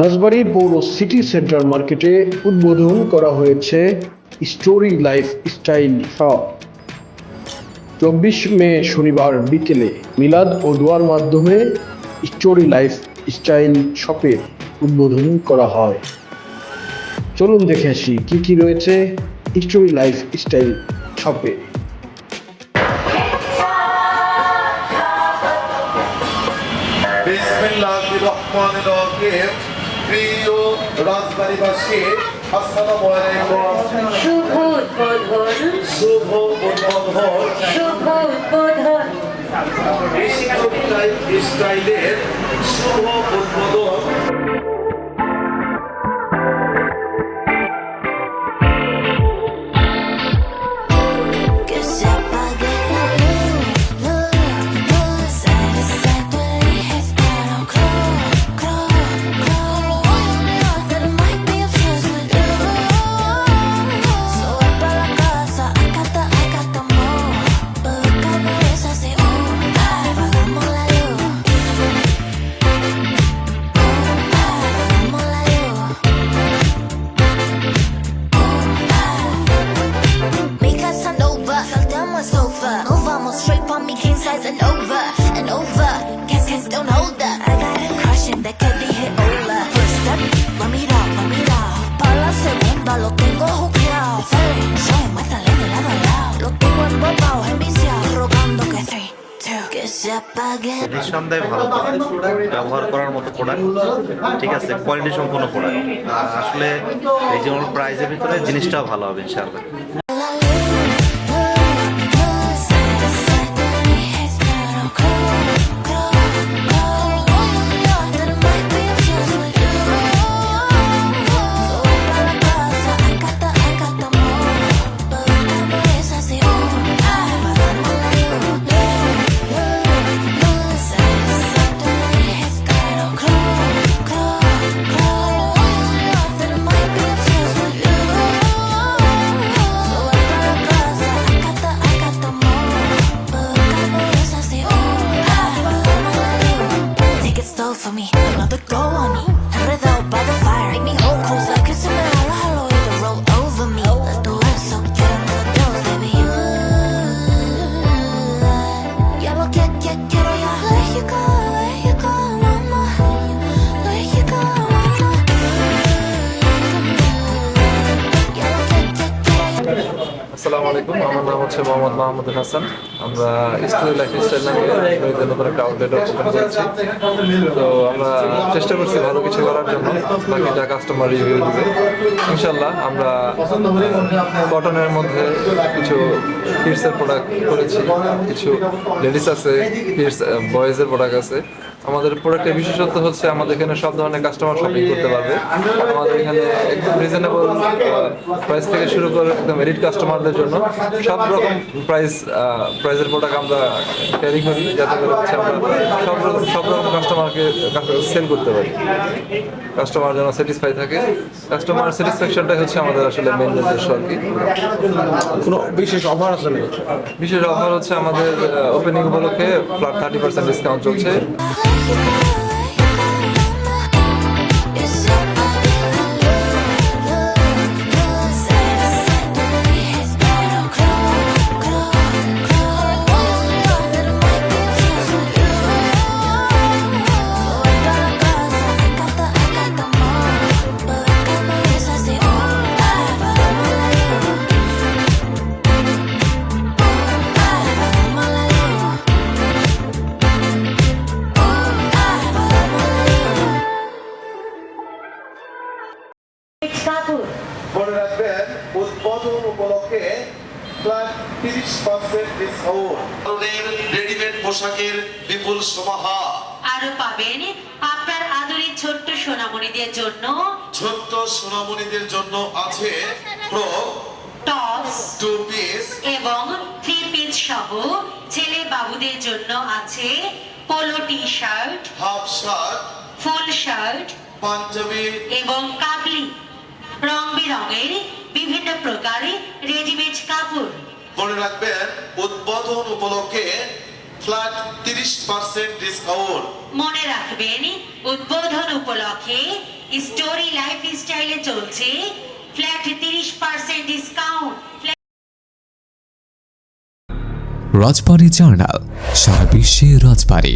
রাজবাড়ী পৌর city centre মার্কেটে উদ্বোধন করা হয়েছে স্টোরি লাইফ স্টাইল শপ চব্বিশ মে শনিবার বিকেলে মিলাদ ও দোয়ার মাধ্যমে স্টোরি লাইফ স্টাইল শপের উদ্বোধন করা হয়। চলুন দেখে আসি কি কি রয়েছে স্টোরি লাইফ স্টাইল শপে বিসমিল্লাহির প্রিয় রাজবাড়িবাসী আসসালামু আলাইকুম। শুভ উদ্বোধন। শুভ উদ্বোধন। শুভ উদ্বোধন। স্টাইলের শুভ উদ্বোধন। And over and over. Guess kids don't hold that. I got a crush en de que dije hola. First step, lo mira, lo mira. Pa' la segunda lo tengo juqueado. Hey, soy muéstrale de lado a lado. Lo tengo embobado, enviciado. Rogando que three. নিঃসন্দেহে ভালো ব্যবহার করার মতো product ঠিক আছে quality সম্পন্ন product আসলে reasonable প্রাইসের ভিতরে জিনিসটাও ভালো হবে ইনশাআল্লাহ for me, another glow on me. আলাইকুম। আমার নাম হচ্ছে মোহাম্মদ মাহমুদুল হাসান। আমরা স্টোরি লাইফ স্টাইল নামে নতুন একটা আউটলেট ওপেন করেছি। তো আমরা চেষ্টা করছি ভালো কিছু করার জন্য। বাকিটা কাস্টমার রিভিউ দিবে। ইনশাল্লাহ আমরা কটনের মধ্যে কিছু কিডসের প্রোডাক্ট করেছি। কিছু লেডিস আছে কিডস বয়েজের প্রোডাক্ট আছে। আমাদের প্রোডাক্টের বিশেষত্ব হচ্ছে আমাদের এখানে সব ধরনের কাস্টমার শপিং করতে পারবে। আমাদের এখানে একদম রিজনেবল প্রাইস থেকে শুরু করে একদম এডিট কাস্টমারদের জন্য সব রকম প্রাইস প্রাইসের প্রোডাক্ট আমরা ক্যারি করি যাতে করে হচ্ছে আমরা সব রকম সব রকম কাস্টমারকে সেল করতে পারি। কাস্টমার যেন স্যাটিসফাই থাকে। কাস্টমার স্যাটিসফ্যাকশনটাই হচ্ছে আমাদের আসলে মেন উদ্দেশ্য আর কি। কোনো বিশেষ অফার আছে বিশেষ অফার হচ্ছে আমাদের ওপেনিং উপলক্ষে থার্টি পার্সেন্ট ডিসকাউন্ট চলছে। You. কাপুর মনে রাখবেন উদ্বোধন উপলক্ষে তিরিশ পার্সেন্ট ডিসকাউন্ট রেডিমেড পোশাকের বিপুল সমাহার। আরও পাবেন আপনার আদরের ছোট্ট সোনামণিদের জন্য। ছোট্ট সোনামণিদের জন্য আছে প্রো টপস টু পিস এবং থ্রি পিস সহ ছেলে বাবুদের জন্য আছে polo T shirt half shirt full shirt panjabi এবং কাবলি। রং বেরঙের বিভিন্ন প্রকারের রেডিমেড কাপড়। মনে রাখবেন উদ্বোধন উপলক্ষে ফ্ল্যাট তিরিশ পার্সেন্ট ডিসকাউন্ট মনে রাখবেন উদ্বোধন উপলক্ষে স্টোরি লাইফ স্টাইলে চলছে ফ্ল্যাট তিরিশ পার্সেন্ট ডিসকাউন্ট রাজবাড়ী জার্নাল সারা বিশ্বে রাজবাড়ী।